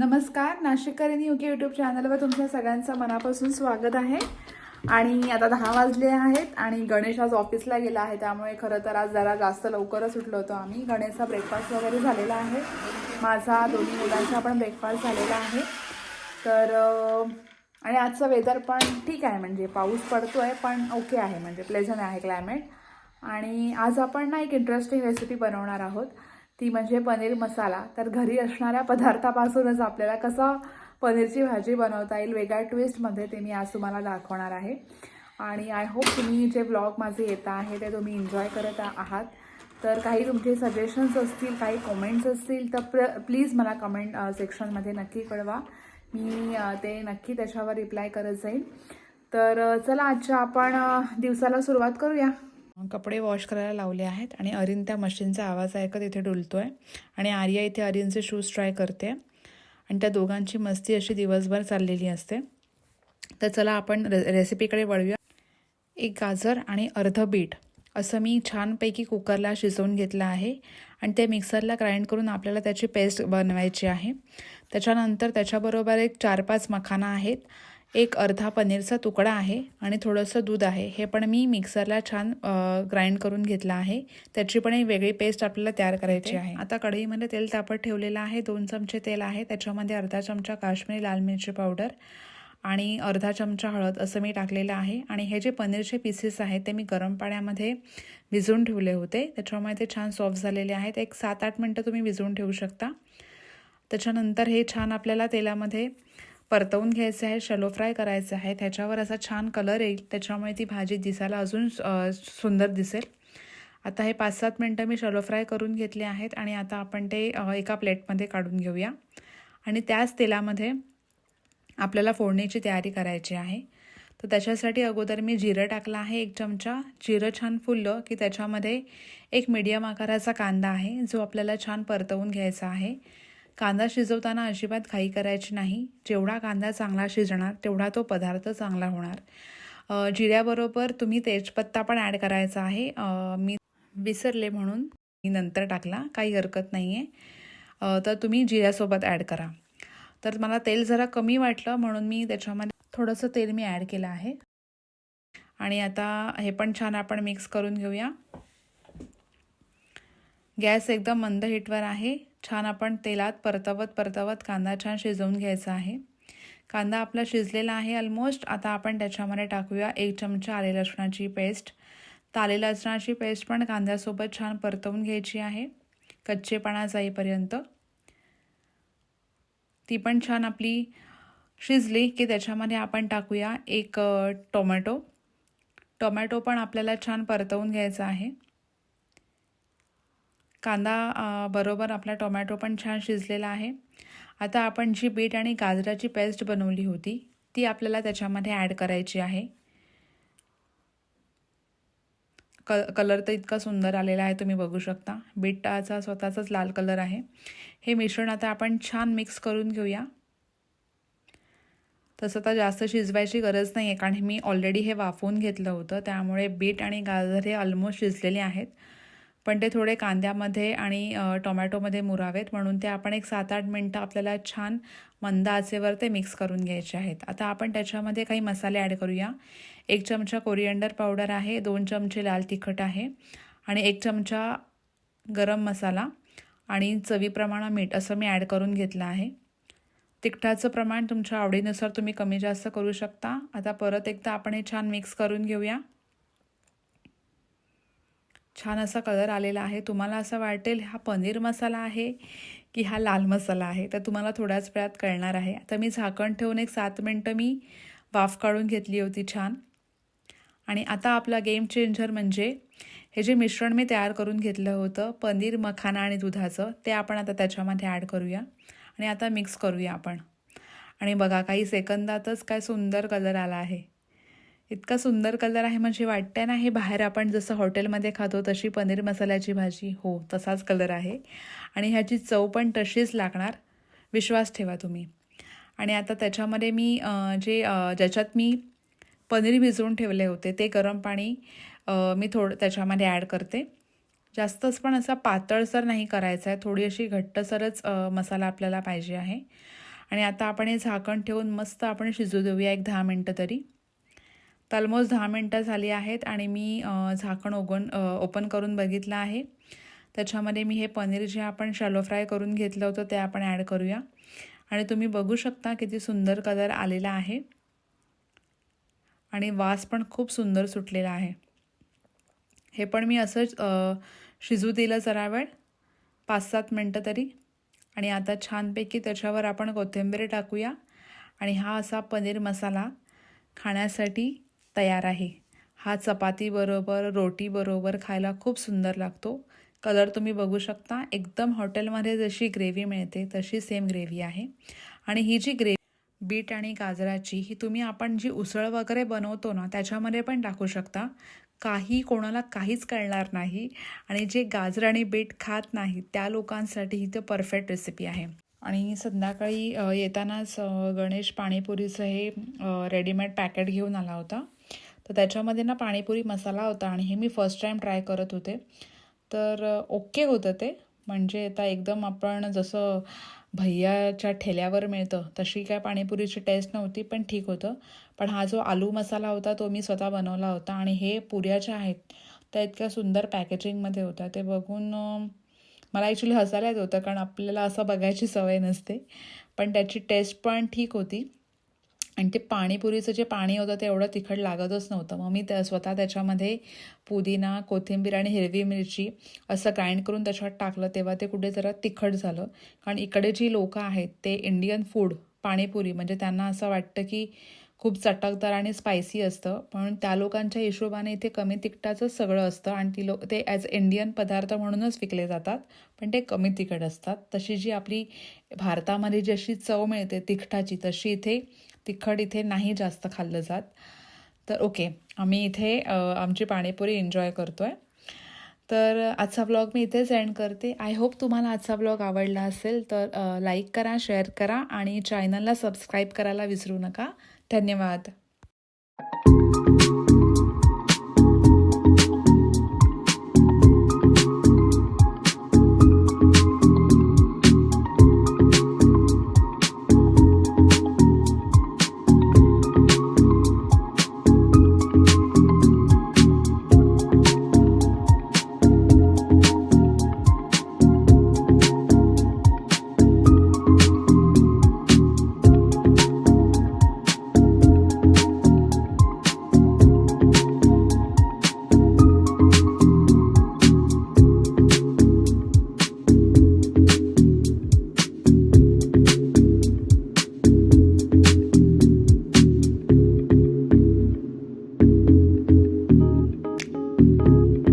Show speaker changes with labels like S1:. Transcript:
S1: नमस्कार नाशिककरीण UK YouTube चॅनलवर तुमच्या सगळ्यांचं मनापासून स्वागत आहे. आणि आता दहा वाजले आहेत आणि गणेश आज ऑफिसला गेला आहे त्यामुळे खरं तर आज जरा जास्त लवकरच उठलो होतो आम्ही. गणेशचा ब्रेकफास्ट वगैरे झालेला आहे. माझा दोन्ही मुलांचा पण ब्रेकफास्ट झालेला आहे. तर आणि आजचं वेदर पण ठीक आहे म्हणजे पाऊस पडतो आहे पण ओके आहे म्हणजे प्लेझंट आहे क्लायमेट आणि आज आपण ना एक इंटरेस्टिंग रेसिपी बनवणार आहोत. ती म्हणजे पनीर मसाला. तर घरी असणाऱ्या पदार्थापासूनच आपल्याला कसं पनीरची भाजी बनवता येईल वेगळ्या ट्विस्टमध्ये ते मी आज तुम्हाला दाखवणार आहे. आणि आय होप तुम्ही जे ब्लॉग माझे येत आहे ते तुम्ही एन्जॉय करत आहात. तर काही तुमचे सजेशन्स असतील काही कमेंट्स असतील तर प्र प्लीज मला कमेंट सेक्शनमध्ये नक्की कळवा. मी ते नक्की त्याच्यावर रिप्लाय करत जाईन. तर चला आजच्या आपण दिवसाला सुरुवात करूया. कपडे वॉश करायला लावले आहेत आणि अरिन त्या मशीनचा आवाज ऐकत इथे डुलतोय. आणि आर्या इथे अरिनचे शूज ट्राय करते. आणि त्या दोघांची मस्ती अशी दिवसभर चाललेली असते. तर चला आपण रे रेसिपीकडे वळूया. एक गाजर आणि अर्ध बीट असं मी छानपैकी कुकरला शिजवून घेतलं आहे. आणि ते मिक्सरला ग्राइंड करून आपल्याला त्याची पेस्ट बनवायची आहे. त्याच्यानंतर त्याच्याबरोबर एक चार पाच मखाना आहेत. एक अर्धा पनीरचा तुकडा आहे आणि थोडंसं दूध आहे. हे पण मी मिक्सरला छान ग्राइंड करून घेतलं आहे. त्याची पण एक वेगळी पेस्ट आपल्याला तयार करायची आहे. आता कढईमध्ये तेल तापत ठेवलेलं आहे. दोन चमचे तेल आहे. त्याच्यामध्ये अर्धा चमचा काश्मीरी लाल मिरची पावडर आणि अर्धा चमचा हळद असं मी टाकलेलं आहे. आणि हे जे पनीरचे पीसेस आहेत ते मी गरम पाण्यामध्ये भिजवून ठेवले होते. त्याच्यामुळे ते छान सॉफ्ट झालेले आहेत. एक सात आठ मिनटं तुम्ही भिजवून ठेवू शकता. त्याच्यानंतर हे छान आपल्याला तेलामध्ये परतवून घ्यायचं आहे शॅलो फ्राय करायचं आहे. त्याच्यावर असा छान कलर येईल. त्याच्यामुळे ती भाजी दिसायला अजून सुंदर दिसेल. आता हे पाच सात मिनटं मी शॅलो फ्राय करून घेतले आहेत आणि आता आपण ते एका प्लेटमध्ये काढून घेऊया. आणि त्याच तेलामध्ये आपल्याला फोडणीची तयारी करायची आहे. तर त्याच्यासाठी अगोदर मी जिरं टाकलं आहे एक चमचा. जिरं छान फुललं की त्याच्यामध्ये एक मीडियम आकाराचा कांदा आहे जो आपल्याला छान परतवून घ्यायचा आहे. कांदा शिजवताना अजिबात घाई करायची नाही. जेवढा कांदा चांगला शिजणार तेवढा तो पदार्थ चांगला होणार. जिऱ्याबरोबर तुम्ही तेजपत्ता पण ॲड करायचा आहे. मी विसरले म्हणून मी नंतर टाकला काही हरकत नाही आहे तर तुम्ही जिऱ्यासोबत ॲड करा. तर मला तेल जरा कमी वाटलं म्हणून मी त्याच्यामध्ये थोडंसं तेल मी ॲड केलं आहे. आणि आता हे पण छान आपण मिक्स करून घेऊया. गॅस एकदम मंद हिटवर आहे. छान आपण तेलात परतवत परतवत कांदा छान शिजवून घ्यायचा आहे. कांदा आपला शिजलेला आहे ऑलमोस्ट आता आपण त्याच्यामध्ये टाकूया एक चमचा आले लसणाची पेस्ट तर आले लसणाची पेस्ट पण कांद्यासोबत छान परतवून घ्यायची आहे. कच्चेपणा जाईपर्यंत. ती पण छान आपली शिजली की त्याच्यामध्ये आपण टाकूया एक टोमॅटो. टोमॅटो पण आपल्याला छान परतवून घ्यायचा आहे. कांदा बरोबर आपला टोमॅटो पण छान शिजलेला आहे. आता आपण जी बीट आणि गाजराची पेस्ट बनवली होती ती आपल्याला त्याच्यामध्ये ॲड करायची आहे. क कलर तर इतका सुंदर आलेला आहे तुम्ही बघू शकता. बीटाचा स्वतःचाच लाल कलर आहे. हे मिश्रण आता आपण छान मिक्स करून घेऊया. तसं तर जास्त शिजवायची गरज नाही आहे कारण मी ऑलरेडी हे वाफवून घेतलं होतं त्यामुळे बीट आणि गाजर हे ऑलमोस्ट शिजलेले आहेत. पण ते थोडे कांद्यामध्ये आणि टोमॅटोमध्ये मुरावेत. म्हणून ते आपण एक सात आठ मिनटं आपल्याला छान मंद आचेवर ते मिक्स करून घ्यायचे आहेत. आता आपण त्याच्यामध्ये काही मसाले ॲड करूया. एक चमचा कोरिअंडर पावडर आहे. दोन चमचे लाल तिखट आहे. आणि एक चमचा गरम मसाला आणि चवीप्रमाणे मीठ असं मी ॲड करून घेतलं आहे. तिखटाचं प्रमाण तुमच्या आवडीनुसार तुम्ही कमी जास्त करू शकता. आता परत एकदा आपण हे छान मिक्स करून घेऊया. छान असा कलर आलेला आहे. तुम्हाला असं वाटेल हा पनीर मसाला आहे की हा लाल मसाला आहे. तर तुम्हाला थोड्याच वेळात कळणार आहे. आता मी झाकण ठेवून एक सात मिनटं मी वाफ काढून घेतली होती छान. आणि आता आपला गेम चेंजर म्हणजे हे जे मिश्रण मी तयार करून घेतलं होतं पनीर मखाना आणि दुधाचं ते आपण आता त्याच्यामध्ये ॲड करूया. आणि आता मिक्स करूया आपण. आणि बघा काही सेकंदातच काय सुंदर कलर आला आहे. इतका सुंदर कलर आहे म्हणजे वाटतंय ना हे बाहेर आपण जसं हॉटेलमध्ये खातो तशी पनीर मसाल्याची भाजी. हो तसाच कलर आहे. आणि ह्याची चव पण तशीच लागणार. विश्वास ठेवा तुम्ही. आणि आता त्याच्यामध्ये मी जे ज्याच्यात मी पनीर भिजवून ठेवले होते ते गरम पाणी मी थोडं त्याच्यामध्ये ॲड करते. जास्तच पण असा पातळसर नाही करायचा आहे. थोडी अशी घट्टसरच मसाला आपल्याला पाहिजे आहे. आणि आता आपण हे झाकण ठेवून मस्त आपण शिजू देऊया एक दहा मिनटं तरी. तर ऑलमोस्ट दहा मिनटं झाली आहेत आणि मी झाकण ओगन ओपन करून बघितलं आहे. त्याच्यामध्ये मी हे पनीर जे आपण शॅलो फ्राय करून घेतलं होतं ते आपण ॲड करूया. आणि तुम्ही बघू शकता किती सुंदर कलर आलेला आहे. आणि वास पण खूप सुंदर सुटलेला आहे. हे पण मी असंच शिजू दिलं जरा वेळ. पाच सात मिनटं तरी. आणि आता छानपैकी त्याच्यावर आपण कोथिंबीर टाकूया. आणि हा असा पनीर मसाला खाण्यासाठी तयार आहे. हा चपातीबरोबर रोटीबरोबर खायला खूप सुंदर लागतो. कलर तुम्ही बघू शकता. एकदम हॉटेलमध्ये जशी ग्रेव्ही मिळते तशी सेम ग्रेव्ही आहे. आणि ही जी ग्रेव्ही बीट आणि गाजराची ही तुम्ही आपण जी उसळ वगैरे बनवतो ना त्याच्यामध्ये पण टाकू शकता. काही कोणाला काहीच कळणार नाही. आणि जे गाजर आणि बीट खात नाही त्या लोकांसाठी ही तर परफेक्ट रेसिपी आहे. आणि संध्याकाळी येतानाच गणेश पाणीपुरीचं हे रेडीमेड पॅकेट घेऊन आला होता. तर त्याच्यामध्ये ना पाणीपुरी मसाला होता आणि हे मी फर्स्ट टाईम ट्राय करत होते. तर ओके होतं ते. म्हणजे आता एकदम आपण जसं भैयाच्या ठेल्यावर मिळतं तशी काय पाणीपुरीची टेस्ट नव्हती पण ठीक होतं. पण हा जो आलू मसाला होता तो मी स्वतः बनवला होता आणि हे पुऱ्या ज्या आहेत त्या इतक्या सुंदर पॅकेजिंगमध्ये होत्या. ते बघून मला ॲक्च्युली हसायला येत होतं कारण आपल्याला असं बघायची सवय नसते. पण त्याची टेस्ट पण ठीक होती. आणि ते पाणीपुरीचं जे पाणी होतं ते एवढं तिखट लागतच नव्हतं. मग मी त्या स्वतः त्याच्यामध्ये पुदिना कोथिंबीर आणि हिरवी मिरची असं ग्राइंड करून त्याच्यात टाकलं. तेव्हा ते कुठे जरा तिखट झालं. कारण इकडे जी लोकं आहेत ते इंडियन फूड पाणीपुरी म्हणजे त्यांना असं वाटतं की खूप चटकदार आणि स्पायसी असतं. पण त्या लोकांच्या हिशोबाने इथे कमी तिखटाचं सगळं असतं आणि ती लोक ते ॲज इंडियन पदार्थ म्हणूनच विकले जातात पण ते कमी तिखट असतात. तशी जी आपली भारतामध्ये जशी चव मिळते तिखटाची तशी इथे तिखट इथे नाही जास्त खाल्लं जात. तर ओके आम्ही इथे आमची पाणीपुरी एन्जॉय करतो आहे तर आजचा ब्लॉग मी इथेच एंड करते. आय होप तुम्हाला आजचा ब्लॉग आवडला असेल तर लाईक करा शेअर करा आणि चॅनलला सबस्क्राईब करायला विसरू नका. धन्यवाद.